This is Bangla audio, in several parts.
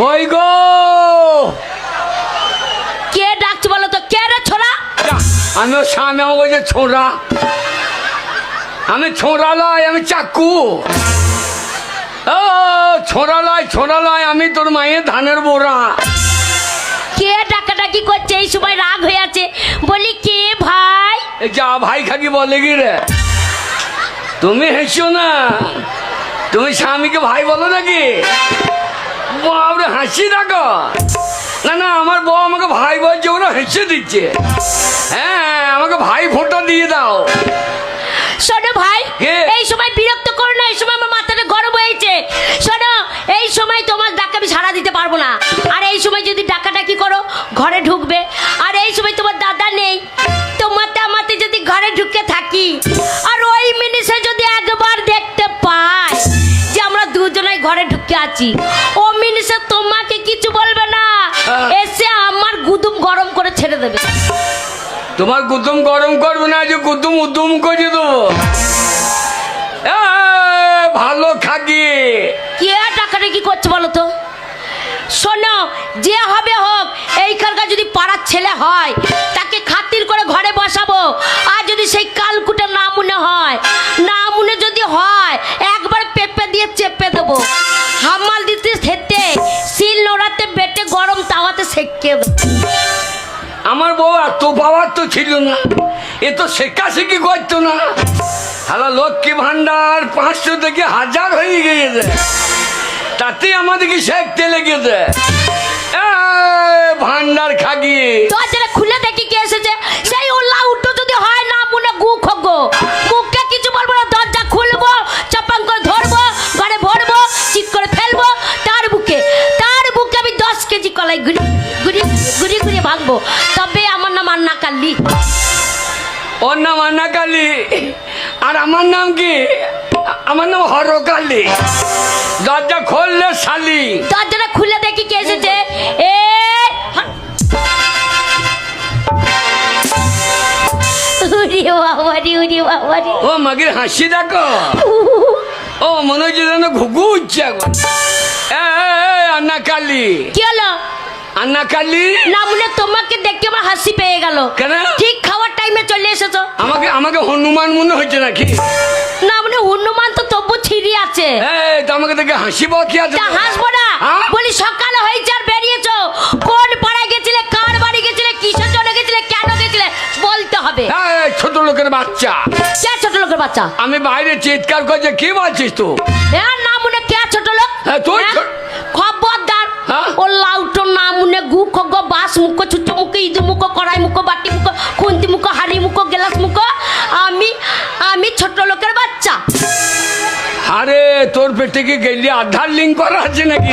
কই গো? কে ডাকছে বলো তো? কে রে ছোড়া? আমি ওর স্বামী আমাকে বলছে ছোড়া। আমি ছোড়া লাই আমি চাকু। ও ছোড়া লাই ছোড়া লাই আমি তোর মায়ের ধানের বোরা কে ডাকাডাকি করছে? এই সময় রাগ হয়ে আছে। বলি কে ভাই? যা ভাই খাকি বলে কি রে? তুমি হেসো না। তুমি স্বামীকে ভাই বলো নাকি? বাবরে হাসি দেখো। না না আমার বউ আমাকে ভাই বলছে ওরা হেসে দিচ্ছে। হ্যাঁ আমাকে ভাই ফোটো দিয়ে দাও। শোনো ভাই এই সময় বিরক্ত করো না এই সময় আমার মাথাটা গরম হয়েছে। শোনো এই সময় তোমার ডাক আমি সাড়া দিতে পারব না। আর এই সময় যদি ডাকাডাকি করো ঘরে ঢুকবে। আর এই সময় তোমার দাদা নেই তোমাতে আমাতে যদি ঘরে ঢুকে থাকি। আর ওই মিনিসে যদি একবার দেখতে পাই যে আমরা দুজনাই ঘরে ঢুকে আছি ও গরম করে ছেড়ে দেবে। তোমার গুদুম গরম করবে না যে গুদুম উদুম করে দেবো ভালো খাকি। কে টাকাটা কি করছে বলো তো? শোনো যে হবে হোক এইখানকার যদি পাড়ার ছেলে হয় তাকে খাতির করে ঘরে বসাবো। আর যদি সেই কালকুটে না মনে হয় না মনে যদি হয় একবার পেঁপে দিয়ে চেপে দেবো। বউ এত তো ছিল না। এ তো শেখা শেখি করতো না। লক্ষ্মী ভান্ডার পাঁচশো থেকে হাজার হয়ে গিয়েছে। তাতে আমাদেরকে শেখতে লেগেছে। ভান্ডার খাগি দরজাটা খুলে দেখি কে এসেছে। সেই ওল্লা উল্টো যদি হয় না মনে গু খগো। ওর নাম আন্না কালী আর আমার নাম কি? আমার নাম হরকালী। দরজা খুললে শালি। দরজাটা খুলে দেখি কে এসেছে। এ ও মাগির হাসি দেখো। ও মনে হচ্ছে যেন ঘুঘু উঠছে এখন। আন্না কালী কি হলো? আন্না কালী না হয় তোমাকে দেখে আমার হাসি পেয়ে গেল। কেন? ঠিক খাওয়ার টাইমে চলে এসেছ? আমাকে আমাকে হনুমান মনে হচ্ছে নাকি? না মানে হনুমান তো তবু ছিড়ি আছে। এই তো আমাকে দেখে হাসি পাওয়া কি আছে? তা হাসবো না। হ্যাঁ? বলি সকালে হয়েছে আর বেরিয়েছো। কোন পাড়ায় গেছিলে কার বাড়ি গেছিলে কিসের জন্য গেছিলে কেন গেছিলে বলতে হবে। এই, ছোট লোকের বাচ্চা। কে ছোট লোকের বাচ্চা? আমি বাইরে চিৎকার করছে কি বলছিস তুই? হ্যাঁ না মনে কে ছোট লোক? হ্যাঁ, তুই হ্যাঁ? না মনে গু খগ বাস মুখ ছুটো মুখ ইঁদুর মুখ কড়াই মুখ বাটি মুখ খুন্তি মুখ হাড়ি মুখ গেলাস মুখ আমি আমি ছোট লোকের বাচ্চা। আরে তোর পেটে কি গেলি আধার লিঙ্ক করা আছে নাকি?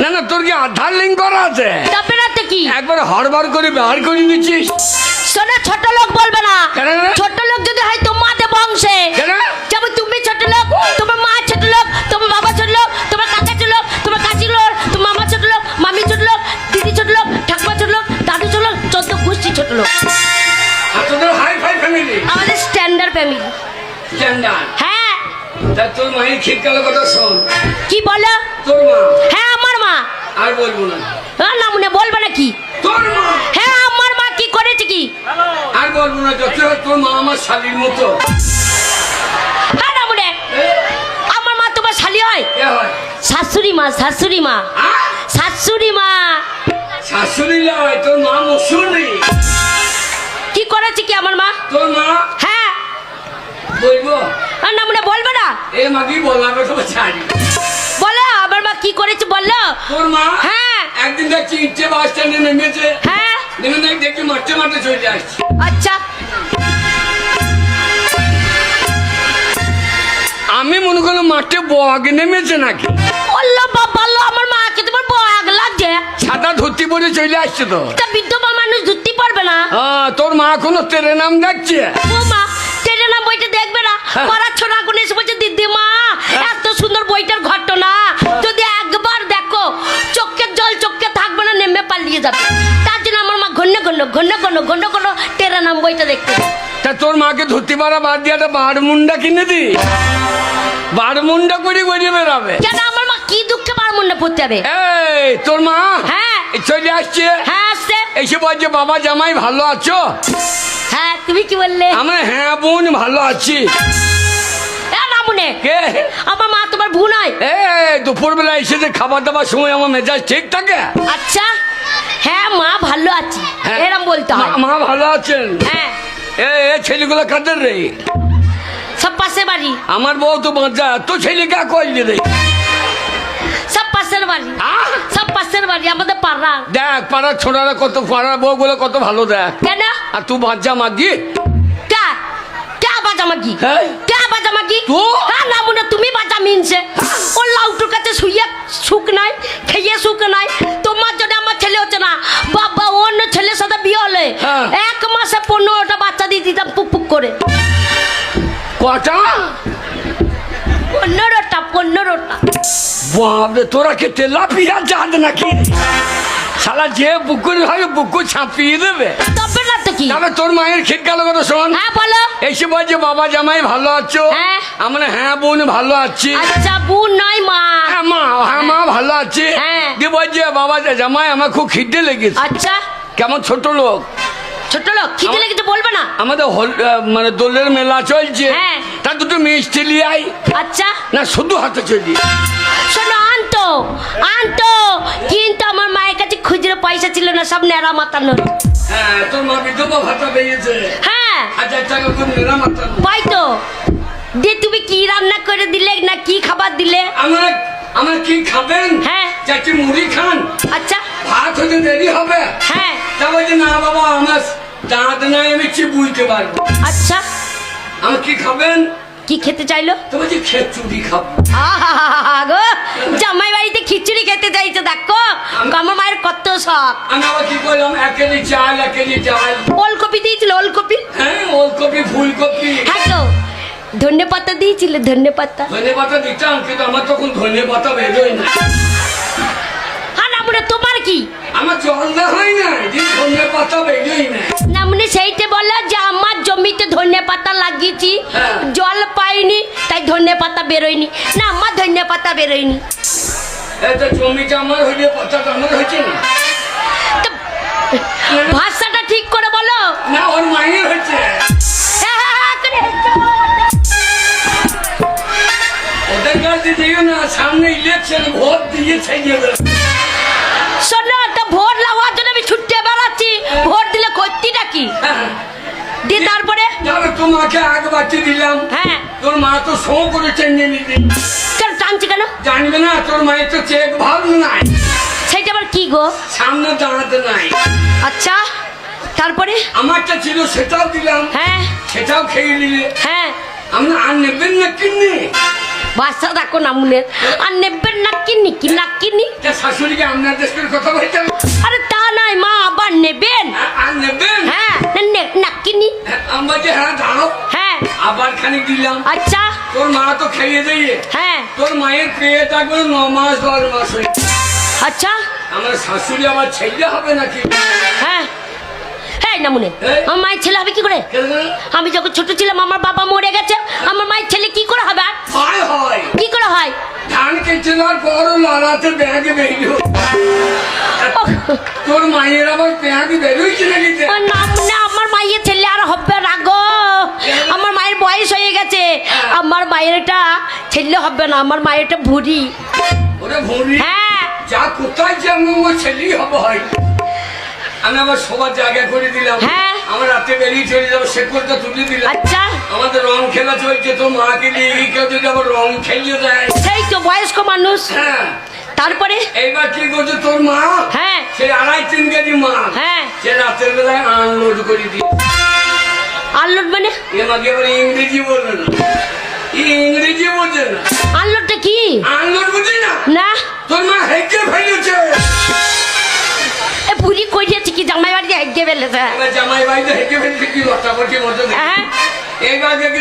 না না তোর কি আধার লিঙ্ক করা আছে? রাতে কি? একবার হড়বার করে বার করে দিচ্ছিস শোনো ছোট লোক বলবে না। ছোট মায়ের খিটকালো কথা শোন। কি বলো? তোর মা। হ্যাঁ আমার মা। আর বলব না। হ্যাঁ না মনে বলবে না কি? তোর মা। হ্যাঁ আমার মা কি করেছে কি? আর বলব না যত তোর মা আমার শালির মতো। হ্যাঁ না মনে। আমার মা তোমার শালি হয়? শাশুড়ি মা শাশুড়ি মা। শাশুড়ি মা। শাশুড়ি লয় তোর মা মশুরি কি করেছে কি আমার মা? তোর মা? হ্যাঁ। বলব? আর না মনে বলবে না? এ মাগি বলাবে? তো ছাড়ি বলো আমার মা কি করেছে বলল তোর মা হ্যাঁ। একদিন দেখছি ইচ্ছে বাস স্ট্যান্ডে নেমেছে। হ্যাঁ। নেমে দেখ চলে আসছে। আচ্ছা। আমি মনে করলাম মাঠে বগ নেমেছে নাকি? বলল বাবা আমার মাকে তোমার বয়াগ লাগছে? ছাতা ধুতি পরে চলে আসছে তো। তা বিধবা মানুষ ধরতে পারবে না। আহ, তোর মা কোনো তেরে নাম দেখছে? ও মা নাম বইটা দেখবে না। হ্যাঁ। এসে বলছে দিদি মা এত সুন্দর বইটার ঘটনা। যদি একবার দেখো চোখের জল চোখে থাকবে না নেমে পালিয়ে যাবে। তার জন্য আমার মা ঘন্য ঘন্য ঘন্য ঘন্য ঘন্য ঘন্য টেরা নাম বইটা দেখতে তা তোর মাকে ধুতি বাদ দিয়ে একটা কিনে দি। করে কেন আমার মা কি দুঃখে পড়তে হবে? এই তোর মা? হ্যাঁ। চলে আসছে? হ্যাঁ আসছে। এসে বলছে বাবা জামাই ভালো আছো? হ্যাঁ তুমি কি বললে? আমরা হ্যাঁ বোন ভালো আছি। কে? আমার মা তোমার ভুল নয় এ দুপুরবেলা এসে যে খাবার দাবার সময় আমার মেজাজ ঠিক থাকে? আচ্ছা। হ্যাঁ মা ভালো আছি। হ্যাঁ। এরম বলতে হয়। মা- ভালো আছেন? হ্যাঁ। এ ছেলেগুলো কাদের রে? সব পাশে বাড়ি। আমার বউ তো বাঁচা তো ছেলে কা করলি রে? সব পাশের বাড়ি! সব পাশের বাড়ি আমাদের পাড়া। দেখ পাড়ার ছোড়ারা কত পাড়ার বউগুলো কত ভালো দেখ। কেন? আর তুই বাচ্চা মাগি? কে? কে বাজা মাগি? হ্যাঁ? কে বাজা মাগি তো? হ্যাঁ না মনে তুমি বাজা মিনছে। ও লাউটুর কাছে শুয়ে সুখ নাই খেয়ে সুখ নাই। তোমার জন্য আমার ছেলে হচ্ছে না। বাবা অন্য ছেলের সাথে বিয়ে হলে হ্যাঁ। এক মাসে পনেরোটা বাচ্চা দিয়ে দিতাম পুক করে। কটা? পনেরোটা পনেরোটা। বাপরে তোরা কে তেলাপিয়া চাঁদ নাকি? শালা যে বুকুর হয় বুকু ছাপিয়ে দেবে। তবে না কি? তবে তোর মায়ের খেত গেল কথা শোন? হ্যাঁ বলো। এসে বলছে বাবা জামাই ভালো আছো? হ্যাঁ। আমরা হ্যাঁ বোন ভালো আছি। আচ্ছা বোন নয় মা। হ্যাঁ মা হ্যাঁ মা ভালো আছে। হ্যাঁ। দিয়ে বলছে বাবা জামাই আমার খুব খিদে লেগেছে। আচ্ছা। কেমন ছোট লোক। ছোট লোক? খিদে লেগেছে বলবে না? আমাদের মানে দোলের মেলা চলছে। হ্যাঁ। তা দুটো মিষ্টি লিয়ে আই আচ্ছা। না শুধু হাতে চলি। শোনো আনতো। কিন্তু আমার মায়ের কাছে খুচরো পয়সা ছিল না সব নেড়া মাতানো। হ্যাঁ তোর মা বিধবা ভাতা পেয়েছে হ্যাঁ। হাজার টাকা করে নেরা মাত্র পাই তো। দিয়ে তুমি কি রান্না করে দিলে না কি খাবার দিলে? আমার আমার কি খাবেন? হ্যাঁ। চাচি মুড়ি খান? আচ্ছা। ভাত হতে দেরি হবে? হ্যাঁ। তা বলছি না বাবা আমার দাঁত নাই আমি কি বুঝতে পারব? আচ্ছা। আমার কি খাবেন? কি খেতে চাইলো? খেচুড়ি গো জামাই বাড়িতে খিচুড়ি খেতে চাইছে দেখো। আমার মায়ের কত শখ। আমি আবার কি করলাম এক চাল এক চাল ওলকপি দিয়েছিল ওলকপি? হ্যাঁ ওলকপি ফুলকপি। হ্যাঁ তো ধনে পাতা দিয়েছিল ধনে পাতা। ধনে পাতা দিতাম কিন্তু আমার তখন ধনে পাতা বেরোয় না। তোমার কি? আমার জল না হয় না ধনে পাতা বেরোয় না। না মানে সেইটা বলা যে পাতা লাগিয়েছি। জল পাইনি তাই ধনে পাতা বেরোয়নি। না আমার ধনে পাতা বেরোয়নি ভাষাটা ঠিক করে বলো। না ওর মায়ের সামনে ইলেকশন ভোট দিয়ে শোনো তো ভোট লাগার জন্য আমি ছুটতে বেড়াচ্ছি। ভোট দিলে করতিটা কি? হ্যাঁ। দিয়ে তারপরে তাহলে তোমাকে আগ বাচ্চা দিলাম। হ্যাঁ। তোর মা তো শো করে চেঞ্জে নিতে কেন টানছি কেন? জানবে না তোর মায়ের তো চেক ভাব নাই। সেইটা আবার কি গো? সামনে দাঁড়াতে নাই। আচ্ছা তারপরে? আমারটা ছিল সেটাও দিলাম। হ্যাঁ। সেটাও খেয়ে নিলে। হ্যাঁ। আমরা আর নেবেন না কিনে? ভাষা দেখো না মনে। আর নেবেন না কিনি কি না কিনি? শাশুড়িকে আপনার দেশের কথা বলতাম। আরে তা নয় মা আবার নেবেন। আর নেবেন? হ্যাঁ কিনি আমরা হ্যাঁ দাও হ্যাঁ। আবার খানিক দিলাম। আচ্ছা। তোর মা তো খেয়ে দিয়ে। হ্যাঁ। তোর মায়ের পেয়ে থাকবে ন মাস দশ মাস আচ্ছা। আমার শাশুড়ি আবার ছেলে হবে নাকি? হ্যাঁ। হ্যাঁ না আমার মায়ের ছেলে হবে কি করে? আমি যখন ছোট ছিলাম আমার বাবা মরে গেছে। আমার মায়ের ছেলে কি করে হবে? হয় হয়। কি করে হয়? ধান কেটে পর লড়াতে ব্যাগে বেরিয়ে তোর মায়ের আবার ব্যাগ যে? না না আমার মায়ের ছেলে আর হবে না গো আমার মায়ের বয়স হয়ে গেছে আমার মায়ের এটা ছেলে হবে না আমার মায়ের এটা ভুড়ি। হ্যাঁ। যা কোথায় ও ছেলেই হবে হয়। আমি আবার সবার জায়গা করে দিলাম। হ্যাঁ। আমার রাতে বেরিয়ে চলে যাব শেকড়টা তুলে দিলাম। আচ্ছা। আমাদের রং খেলা চলছে তো মাকে নিয়ে কেউ যদি আবার রং খেলিয়ে দেয় সেই তো বয়স্ক মানুষ। হ্যাঁ। তারপরে? এইবার কি করছে তোর মা? হ্যাঁ। সে আড়াই তিন কেজি মা হ্যাঁ। সে রাতের বেলায় আনলোড করে দিয়ে আনলোড মানে? এ মাকে আবার ইংরেজি বলবে না। ইংরেজি বোঝে না। আনলোডটা কি? আনলোড বুঝি না? না। তোর মা হেঁকে ফেলেছে। এ বুড়ি কইছে কি? জামাই বাড়ি হেগে ফেলেছে। এবার জামাই বাড়িতে হেঁকে ফেলেছে কি লতা পড়ছে মতো হ্যাঁ। এইবার দেখি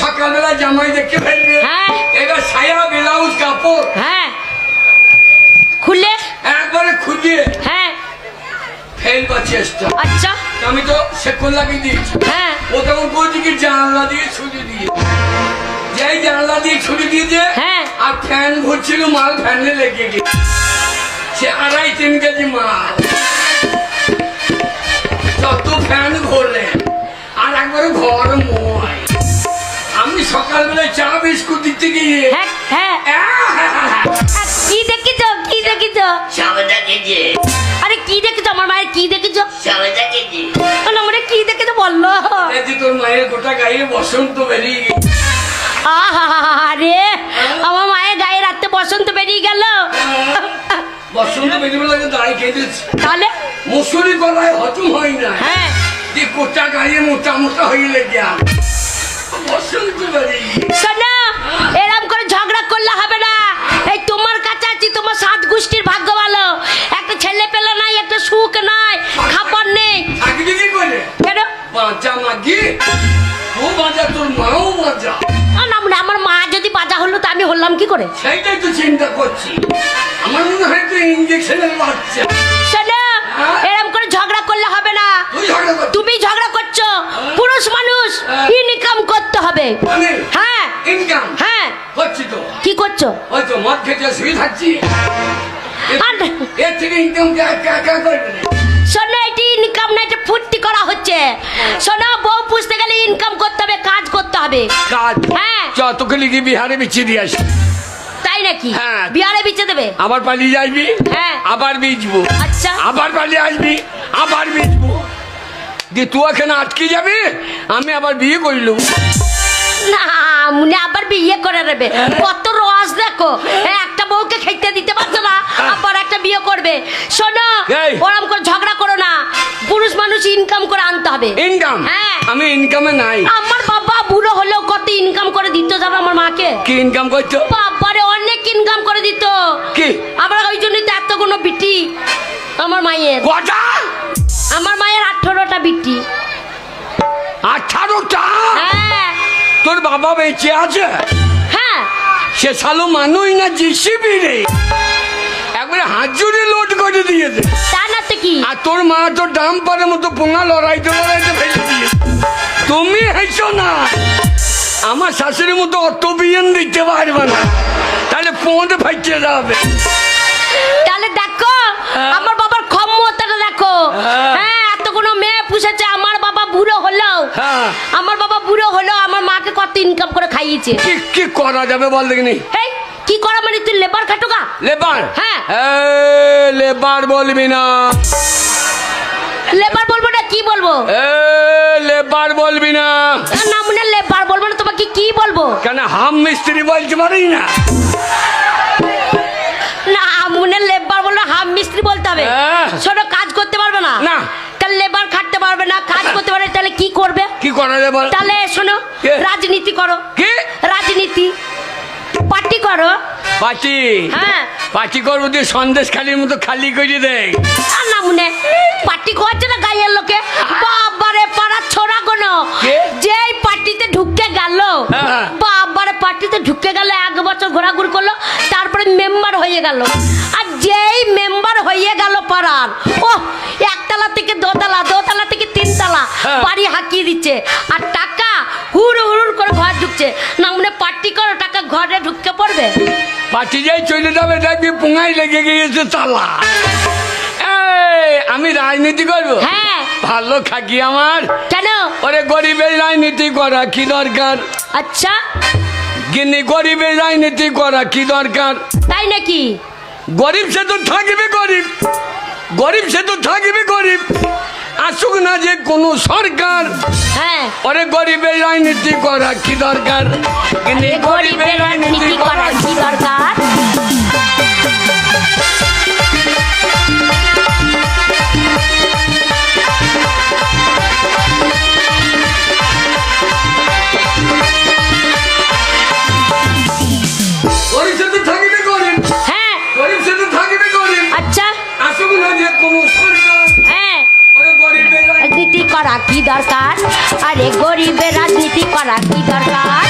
সকালবেলা জামাই ফেলবে। হ্যাঁ। এবার সায়া ব্লাউজ কাপড়। হ্যাঁ। খুলে। একবারে খুঁজিয়ে হ্যাঁ। ফেলবার চেষ্টা। আচ্ছা। আমি তো সেক্ষণ লাগিয়ে দিয়েছি। হ্যাঁ। ও তখন বলছি কি জানলা দিয়ে ছুরি দিয়ে। যেই জানলা দিয়ে ছুরি দিয়েছে হ্যাঁ। আর ফ্যান ঘুরছিল মাল ফ্যানে লেগে গেছে। সে আড়াই তিন কেজি মাল। যত ফ্যান ঘোরে আর একবারে ঘর মই আমি সকালবেলায় চা বিস্কুট দিতে গিয়ে হ্যাঁ হ্যাঁ। কি দেখিছ কি দেখিছ? কেজি আরে কি দেখেছ আমার মায়ের কি দেখেছ? সবেদা কেজি আমরা কি দেখেছ বলল তোর মায়ের গোটা গায়ে বসন্ত বেরিয়ে গেছে। আরে আমার মায়ের গায়ে রাতে বসন্ত বেরিয়ে গেল। বসন্ত বেরিয়ে দাঁড়িয়ে খেতেছে তাহলে? মুসুরি গলায় হজম হয় না। হ্যাঁ। যে গোটা গায়ে মোটা মোটা হয়ে লেগে বসন্ত বেরিয়ে গেছে। এরম করে ঝগড়া করলে হবে না। এই তোমার কাছে আছি তোমার সাত গোষ্ঠীর ভাগ্য ভালো। একটা ছেলে পেলে নাই একটা সুখ নাই খাবার নেই। কেন? বাঁচা মাগি ও বাজা তোর মাও বাজা। আর আমার মা যদি বাজা হলো তো আমি হলাম কি করে? সেইটাই তো চিন্তা করছি। আমার মনে হয় তো ইঞ্জেকশনের বাচ্চা শোনো হ্যাঁ? এরম করে ঝগড়া করলে হবে না। তুমি ঝগড়া করছ। পুরুষ মানুষ হ্যাঁ। ইনকাম করতে হবে। হ্যাঁ। ইনকাম হ্যাঁ। করছি তো। কি করছ? ওই তো মদ খেতে শুয়ে থাকছি। এর- থেকে ইনকাম করবে না। শোনো এটি ইনকাম না এটা ফুর্তি করা হচ্ছে। শোনো বউ পুষতে গেলে ইনকাম করতে হবে কাজ করতে হবে। কাজ? হ্যাঁ। চ তোকে লিখে বিহারে বিছিয়ে দিয়ে আসি। তাই নাকি? হ্যাঁ। বিহারে বিচে দেবে? আবার পালিয়ে যাইবি? হ্যাঁ। আবার বিচবো আচ্ছা। আবার পালিয়ে আসবি? আবার বিচবো দিয়ে তুই এখানে আটকে যাবি? আমি আবার বিয়ে না মুনে আবার বিয়ে করে নেবে কত রস দেখো। হ্যাঁ, একটা বউকে খেতে দিতে পারছ না আবার একটা বিয়ে করবে। শোনো। ওরম করে ঝগড়া করো না। পুরুষ মানুষ ইনকাম করে আনতে হবে। ইনকাম হ্যাঁ। আমি ইনকামে নাই। আমার বুড়ো হলেও কত ইনকাম করে দিত জানো আমার মাকে? কি ইনকাম করছ বাবারে অনেক ইনকাম করে দিত। কি? আমার ওই জন্যই তো এত কোনো বিটি। আমার মায়ের। কটা? আমার মায়ের আঠারোটা বিটি। আঠারোটা? হ্যাঁ। তোর বাবা বেঁচে আছে? হ্যাঁ। সে সালো মানুষ না জিসিবি রে? একবারে হাজুরি লোড করে দিয়েছে। তা না তো কি? আর তোর মা তো ডাম মতো পোঙা লড়াইতে লড়াইতে ফেলে দিয়ে তুমি হেসো না। আমার শাশুড়ির মতো অত বিয়ন দিতে পারবে না। তাহলে পোঁত ফাইতে যাবে। তাহলে দেখো আমার বাবার ক্ষমতাটা দেখো। হ্যাঁ। হ্যাঁ এত কোনো মেয়ে পুষেছে আমার বাবা বুড়ো হলো হ্যাঁ। আমার বাবা বুড়ো হলো আমার মাকে কত ইনকাম করে খাইয়েছে। কি কি করা যাবে বল দেখিনি? এই কি করা মানে তুই লেবার খাটুকা লেবার হ্যাঁ। এ, লেবার বলবি না। লেবার বলব না কি বলব? এ লেবার বলবি না। না মনে লেবার বলব না তোমাকে কি বলব? কেন হাম মিস্ত্রি বলতে পারি না। না মনে লেবার বললে হাম মিস্ত্রি বলতে হবে। হ্যাঁ। শোনো কাজ করতে পারবে না। না। তাহলে লেবার খাটতে পারবে না কাজ করতে পারবে তাহলে কি করবে? কি করা যাবে বল। তাহলে শোনো রাজনীতি করো। কি? রাজনীতি। পার্টি করো। পার্টি? হ্যাঁ। পার্টি করব তুই সন্দেশ খালির মতো খালি করে দেয় আর না মনে পার্টি করছে না গাইয়ের লোকে। হয়ে গেল। আর যেই মেম্বার হয়ে গেল পাড়ার ও একতলা থেকে দোতলা দোতলা থেকে তিনতলা হ্যাঁ। বাড়ি হাঁকিয়ে দিচ্ছে। আর টাকা হুড় হুড় করে ঘর ঢুকছে। না মনে পার্টি করো টাকা ঘরে ঢুকে পড়বে। পার্টি যাই চলে যাবে দেখবি পুঙাই লেগে গিয়েছে তালা। আমি রাজনীতি করব? হ্যাঁ। ভালো খাকি আমার। কেন? ওরে গরিবের রাজনীতি করা কি দরকার? আচ্ছা। গিনি গরিবের রাজনীতি করা কি দরকার? নাকি? গরিব সে তো থাকবে গরিব। গরিব সে তো থাকবে গরিব। আসুক না যে কোনো সরকার। হ্যাঁ। ওরে গরিবের রাজনীতি করা কি দরকার? গরিবের রাজনীতি করা কি দরকার? দরকার? আরে গরিবের রাজনীতি করা কি দরকার?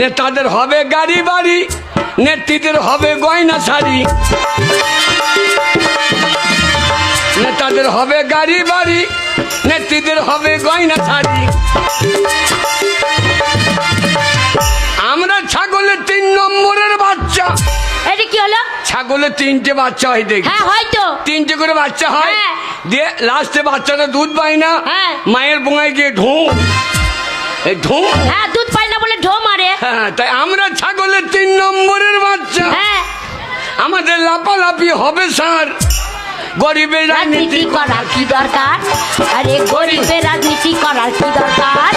নেতাদের হবে গাড়ি বাড়ি, নেত্রীদের হবে গয়না শাড়ি। নেতাদের হবে গাড়ি বাড়ি নেত্রীদের হবে গয়না শাড়ি আমরা ছাগলের তিন নম্বরের বাচ্চা। এটা কি হলো? ছাগলের তিনটে বাচ্চা হয় দেখি। হ্যাঁ হয়তো। তিনটে করে বাচ্চা হয়। হ্যাঁ। দিয়ে লাস্টে বাচ্চাটা দুধ পায় না। হ্যাঁ। মায়ের বোঙায় গিয়ে ঢোঁ। ঢোঁ। হ্যাঁ দুধ পাই না বলে ঢো মারে। হ্যাঁ তাই আমরা ছাগলের তিন নম্বরের বাচ্চা। হ্যাঁ। আমাদের লাপালাপি হবে স্যার। গরিবের রাজনীতি করার কি দরকার আরে গরিবের রাজনীতি করার কি দরকার